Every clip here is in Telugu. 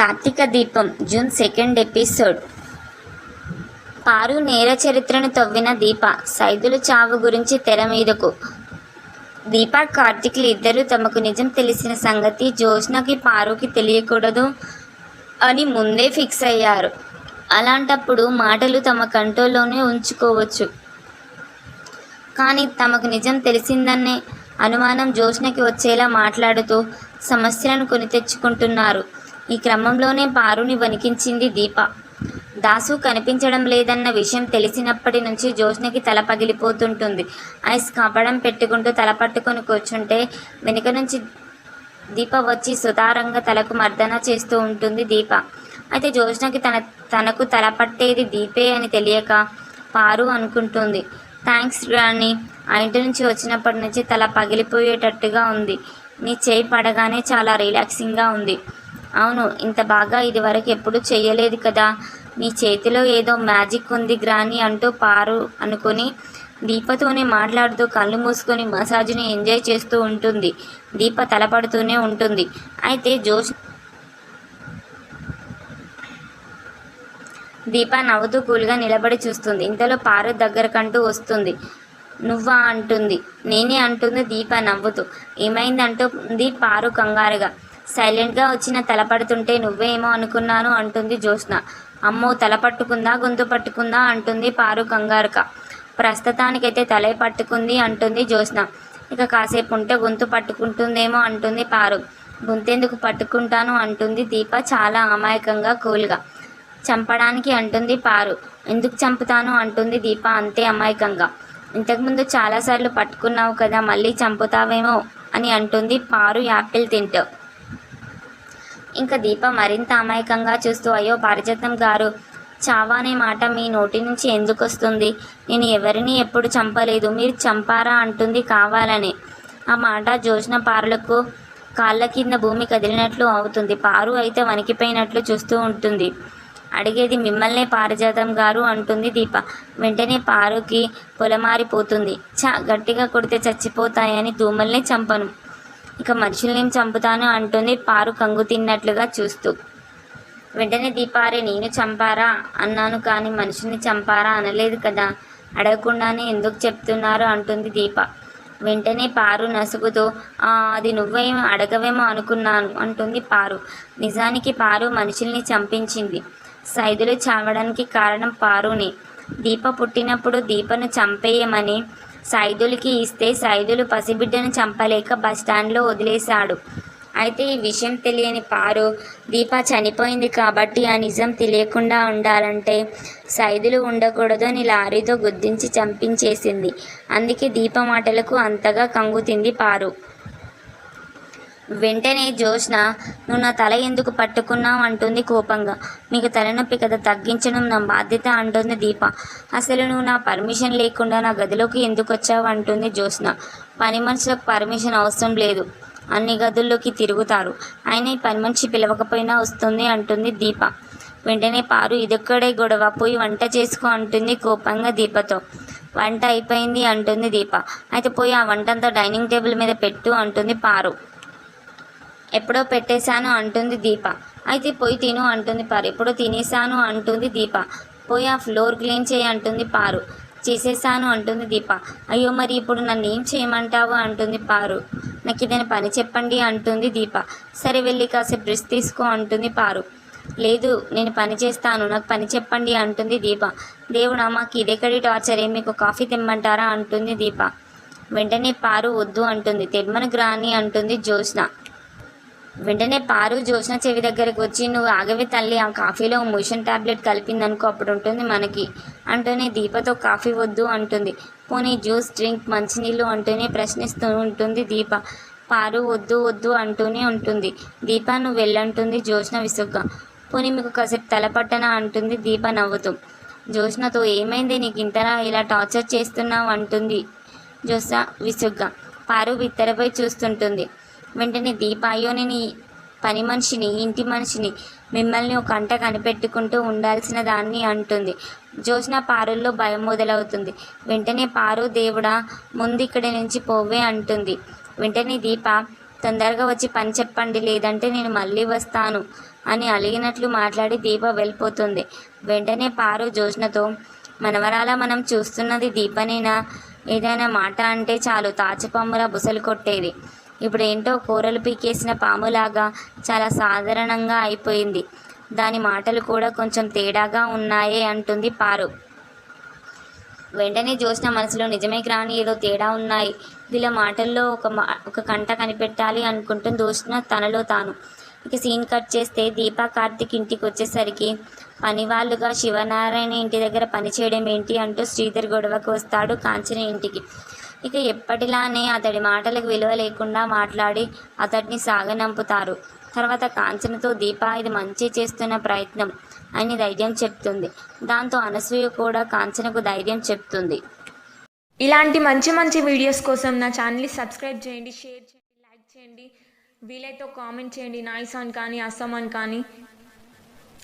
కార్తీక దీపం జూన్ సెకండ్ ఎపిసోడ్ పారు నేర చరిత్రను తవ్విన దీప సైదుల చావు గురించి తెర మీదకు. దీప కార్తీక్లు ఇద్దరు తమకు నిజం తెలిసిన సంగతి జోష్నకి పారుకి తెలియకూడదు అని ముందే ఫిక్స్ అయ్యారు. అలాంటప్పుడు మాటలు తమ కంట్రోల్లోనే ఉంచుకోవచ్చు. కానీ తమకు నిజం తెలిసిందనే అనుమానం జోష్నకి వచ్చేలా మాట్లాడుతూ సమస్యలను కొని తెచ్చుకుంటున్నారు. ఈ క్రమంలోనే పారుని వణికించింది దీప. దాసు కనిపించడం లేదన్న విషయం తెలిసినప్పటి నుంచి జ్యోత్స్నకి తల పగిలిపోతుంటుంది. ఐస్ కపడం పెట్టుకుంటూ తల పట్టుకొని కూర్చుంటే వెనుక నుంచి దీప వచ్చి సుతారంగా తలకు మర్దన చేస్తూ ఉంటుంది దీప. అయితే జ్యోత్స్నకి తన తనకు తల పట్టేది దీపే అని తెలియక పారు అనుకుంటుంది. థ్యాంక్స్ రాణి ఆ ఇంటి నుంచి వచ్చినప్పటి నుంచి తల పగిలిపోయేటట్టుగా ఉంది. నీ చేయి పడగానే చాలా రిలాక్సింగ్గా ఉంది. అవును ఇంత బాగా ఇది వరకు ఎప్పుడు చేయలేదు కదా. నీ చేతిలో ఏదో మ్యాజిక్ ఉంది గ్రాని అంటూ పారు అనుకొని దీపతోనే మాట్లాడుతూ కళ్ళు మూసుకొని మసాజ్ని ఎంజాయ్ చేస్తూ ఉంటుంది. దీప తలపడుతూనే ఉంటుంది. అయితే జోష్ దీప నవ్వుతూ కూల్గా నిలబడి చూస్తుంది. ఇంతలో పారు దగ్గరకంటూ వస్తుంది. నువ్వా అంటుంది. నేనే అంటుంది దీప నవ్వుతూ. ఏమైందంటుంది పారు కంగారుగా. సైలెంట్గా వచ్చిన తలపడుతుంటే నువ్వేమో అనుకున్నాను అంటుంది జ్యోత్స్న. అమ్మో తల పట్టుకుందా గొంతు పట్టుకుందా అంటుంది పారు కంగారుక. ప్రస్తుతానికైతే తలే పట్టుకుంది అంటుంది జ్యోత్స్న. ఇక కాసేపు ఉంటే గొంతు పట్టుకుంటుందేమో అంటుంది పారు. గొంతెందుకు పట్టుకుంటాను అంటుంది దీప చాలా అమాయకంగా కూల్గా. చంపడానికి అంటుంది పారు. ఎందుకు చంపుతాను అంటుంది దీప అంతే అమాయకంగా. ఇంతకుముందు చాలాసార్లు పట్టుకున్నావు కదా మళ్ళీ చంపుతావేమో అని అంటుంది పారు యాపిల్ తింటావు ఇంకా దీప మరింత అమాయకంగా చూస్తూ అయ్యో పారిజాతం గారు చావా అనే మాట మీ నోటి నుంచి ఎందుకు వస్తుంది? నేను ఎవరిని ఎప్పుడు చంపలేదు. మీరు చంపారా? అంటుంది కావాలని. ఆ మాట జోష్న పారులకు కాళ్ళ కింద భూమి కదిలినట్లు అవుతుంది. పారు అయితే వణికిపోయినట్లు చూస్తూ ఉంటుంది. అడిగేది మిమ్మల్నే పారిజాతం గారు? అంటుంది దీప. వెంటనే పారుకి పొలమారిపోతుంది. చ గట్టిగా కొడితే చచ్చిపోతాయని దూమల్నే చంపను. ఇక మనుషుల్ని చంపుతాను అంటుంది పారు కంగు తిన్నట్లుగా చూస్తూ. వెంటనే దీపారే నేను చంపారా అన్నాను కానీ మనిషిని చంపారా అనలేదు కదా. అడగకుండానే ఎందుకు చెప్తున్నారు అంటుంది దీప. వెంటనే పారు నసుగుతూ "ఆ, అది నువ్వేమో అడగవేమో అనుకున్నాను అంటుంది పారు. నిజానికి పారు మనుషుల్ని చంపించింది. సైదులు చావడానికి కారణం పారుని. దీప పుట్టినప్పుడు దీపను చంపేయమని సైదులకి ఇస్తే సైదులు పసిబిడ్డను చంపలేక బస్టాండ్లో వదిలేశాడు. అయితే ఈ విషయం తెలియని పారు దీప చనిపోయింది కాబట్టి ఆ నిజం తెలియకుండా ఉండాలంటే సైదులు ఉండకూడదు అని లారీతో గుద్దించి చంపించేసింది. అందుకే దీప మాటలకు అంతగా కంగుతింది పారు. వెంటనే జోష్న నువ్వు నా తల ఎందుకు పట్టుకున్నావు అంటుంది కోపంగా. మీకు తలనొప్పి కదా తగ్గించడం నా బాధ్యత అంటుంది దీప. అసలు నువ్వు నా పర్మిషన్ లేకుండా నా గదిలోకి ఎందుకు వచ్చావు అంటుంది జోష్న. పని మనుషులకు పర్మిషన్ అవసరం లేదు. అన్ని గదుల్లోకి తిరుగుతారు. ఆయన ఈ పని మనిషి పిలవకపోయినా వస్తుంది అంటుంది దీప. వెంటనే పారు ఇదొక్కడే గొడవ పోయి వంట చేసుకో అంటుంది కోపంగా దీపతో. వంట అయిపోయింది అంటుంది దీప. అయితే పోయి ఆ వంటంతా డైనింగ్ టేబుల్ మీద పెట్టు అంటుంది పారు. ఎప్పుడో పెట్టేశాను అంటుంది దీప. అయితే పోయి తిను అంటుంది పారు. ఎప్పుడో తినేసాను అంటుంది దీప. పోయి ఆ ఫ్లోర్ క్లీన్ చేయి అంటుంది పారు. చేసేసాను అంటుంది దీప. అయ్యో మరి ఇప్పుడు నన్ను ఏం చేయమంటావు అంటుంది పారు. నాకు ఏదైనా పని చెప్పండి అంటుంది దీప. సరే వెళ్ళి కాసేపు బ్రష్ తీసుకో అంటుంది పారు. లేదు నేను పని చేస్తాను. నాకు పని చెప్పండి అంటుంది దీప. దేవుడా మాకు ఇదెక్కడి టార్చర్. మీకు కాఫీ తెమ్మంటారా అంటుంది దీప. వెంటనే పారు వద్దు అంటుంది. తెమ్మను గ్రాని అంటుంది జ్యోత్స్న. వెంటనే పారు జ్యోత్స్న చెవి దగ్గరకు వచ్చి నువ్వు ఆగవి తల్లి ఆ కాఫీలో మోషన్ టాబ్లెట్ కలిపిందనుకో అప్పుడు ఉంటుంది మనకి. అంటూనే దీపతో కాఫీ వద్దు అంటుంది. పోనీ జ్యూస్ డ్రింక్ మంచినీళ్ళు అంటూనే ప్రశ్నిస్తూ ఉంటుంది దీప. పారు వద్దు వద్దు అంటూనే ఉంటుంది. దీప నువ్వు వెళ్ళంటుంది జ్యోత్స్న విసుగ్గా. పోనీ మీకు కాసేపు తలపట్టన అంటుంది దీప నవ్వుతూ. జ్యోత్స్నతో ఏమైంది? నీకు ఇంతలా ఇలా టార్చర్ చేస్తున్నావు? అంటుంది జోష్న విసుగ్గా. పారు బిత్తరపై చూస్తుంటుంది. వెంటనే దీప అయ్యో నేను పని మనిషిని ఇంటి మనిషిని మిమ్మల్ని ఒక అంట కనిపెట్టుకుంటూ ఉండాల్సిన దాన్ని అంటుంది. జోష్న పారుల్లో భయం మొదలవుతుంది. వెంటనే పారు దేవుడా ముందు ఇక్కడి నుంచి పోవే అంటుంది. వెంటనే దీప తొందరగా వచ్చి పని చెప్పండి లేదంటే నేను మళ్ళీ వస్తాను అని అలిగినట్లు మాట్లాడి దీప వెళ్ళిపోతుంది. వెంటనే పారు జోష్నతో మనవరాల మనం చూస్తున్నది దీపనేనా? ఏదైనా మాట అంటే చాలు తాచుపాములా బుసలు కొట్టేది. ఇప్పుడు ఏంటో కూరలు పీకేసిన పాములాగా చాలా సాధారణంగా అయిపోయింది. దాని మాటలు కూడా కొంచెం తేడాగా ఉన్నాయే అంటుంది పారు. వెంటనే జోష్న మనసులో నిజమే గ్రాని ఏదో తేడా ఉన్నాయి. వీళ్ళ మాటల్లో ఒక మా ఒక కంట కనిపెట్టాలి అనుకుంటూ జోష్న తనలో తాను. ఇక సీన్ కట్ చేస్తే దీపా కార్తిక్ ఇంటికి వచ్చేసరికి పనివాళ్ళుగా శివనారాయణ ఇంటి దగ్గర పని చేయడం ఏంటి అంటూ శ్రీధర్ గొడవకు వస్తాడు కాంచన ఇంటికి. ఇక ఎప్పటిలానే అతడి మాటలకు విలువ లేకుండా మాట్లాడి అతడిని సాగనంపుతారు. తర్వాత కాంచనతో దీప ఇది మంచి చేస్తున్న ప్రయత్నం అని ధైర్యం చెప్తుంది. దాంతో అనసూయ కూడా కాంచనకు ధైర్యం చెప్తుంది. ఇలాంటి మంచి మంచి వీడియోస్ కోసం నా ఛానల్ని సబ్స్క్రైబ్ చేయండి షేర్ చేయండి లైక్ చేయండి. వీలైతే కామెంట్ చేయండి. నాయిస్ అని కానీ అస్సాం అని కానీ.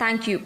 Thank you.